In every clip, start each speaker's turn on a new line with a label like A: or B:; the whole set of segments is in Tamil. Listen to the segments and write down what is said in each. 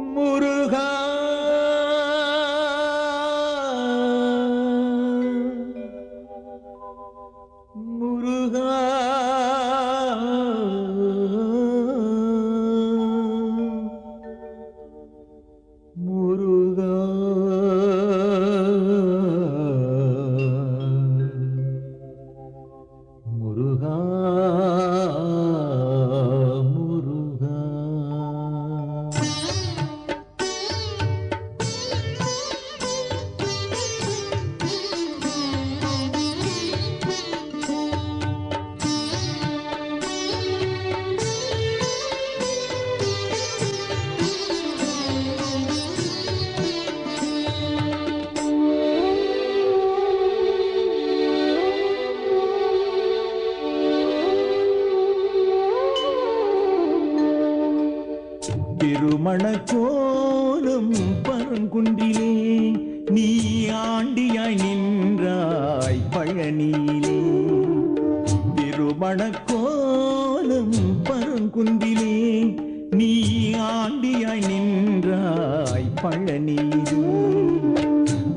A: முருகா. முருகா. திருமணச்சோலும் பரங்குன்றிலே நீ ஆண்டியாய் நின்றாய் பழனியிலே. திருமணக்கோலும் பரங்குன்றிலே நீ ஆண்டியாய் நின்றாய் பழனியிலே.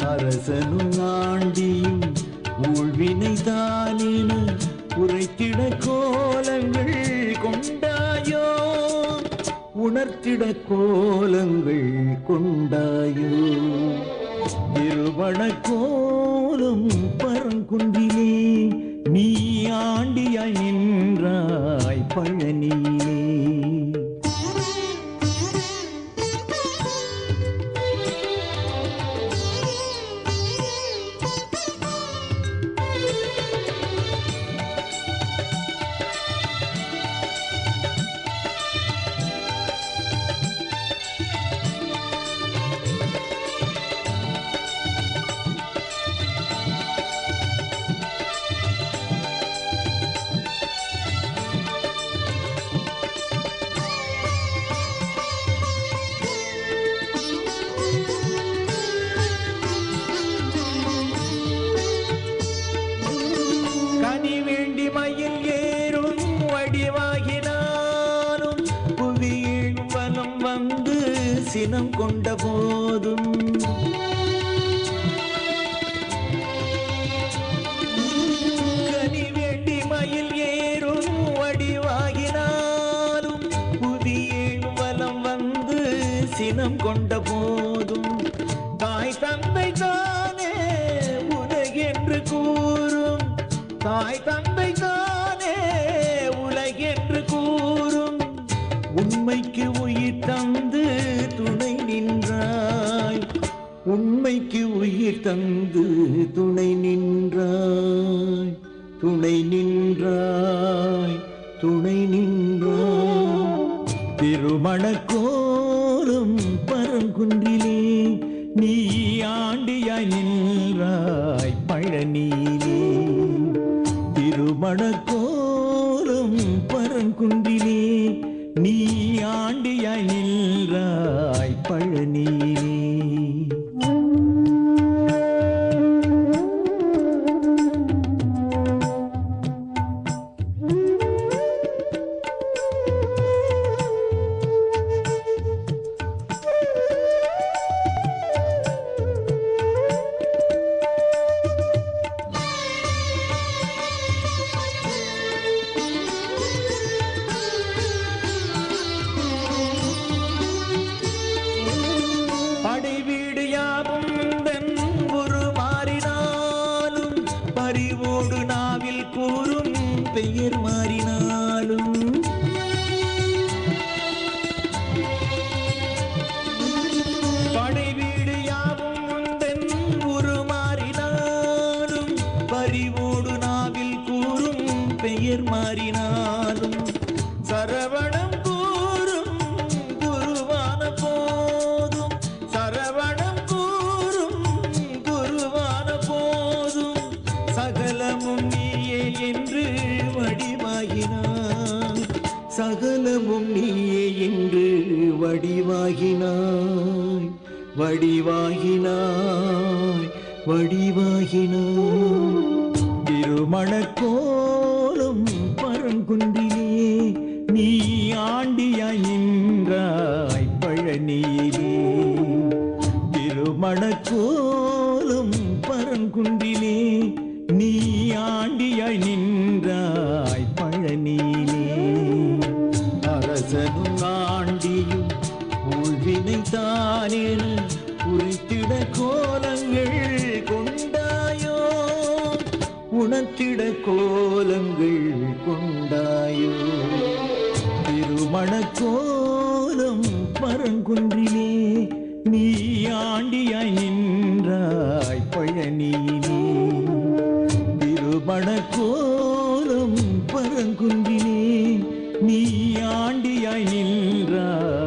A: அரசனும் உணர்த்திட கோலங்கள் கொண்டாயோ திருவண கோலம் பரங்குன்றிலே சினம் கொண்ட போதும். கனி வேண்டி மயில் ஏறும் வடிவாகினாலும் புதிய வலம் வந்து சினம் கொண்ட போதும். தாய் தந்தை தானே உலகென்று கூறும். தாய் தந்தை தானே உலகென்று கூறும். உண்மைக்கு துணை நின்றாய் துணை நின்றாய். திருமண கோலம் பரங்குன்றிலே நீ ஆண்டியாய் நின்றாய் பழனியிலே திருமண கோலம் பரங்குன்றிலே நீ ஆண்டியாய் நின்றாய் பழனியிலே படைவீடு யாவும் தன் குரு மாறினாலும் பறிவோடு நாவில் கூறும் பெயர் மாறினாலும். படைவீடு யாவும் உந்தன் மாறினாலும் பறிவோடு நாவில் கூறும் பெயர் மாறினாலும். வடிவாகினாய் வடிவாகினாய். வடிவாகினாய் திருமணக்கோலம் பரங்குன்றிலே நீ ஆண்டியாய் நீ ஆண்டியாய் நின்றாய் பழனியிலே திருமணக்கோலம் பரங்குன்றிலே நீ ஆண்டியாய் நின்றாய்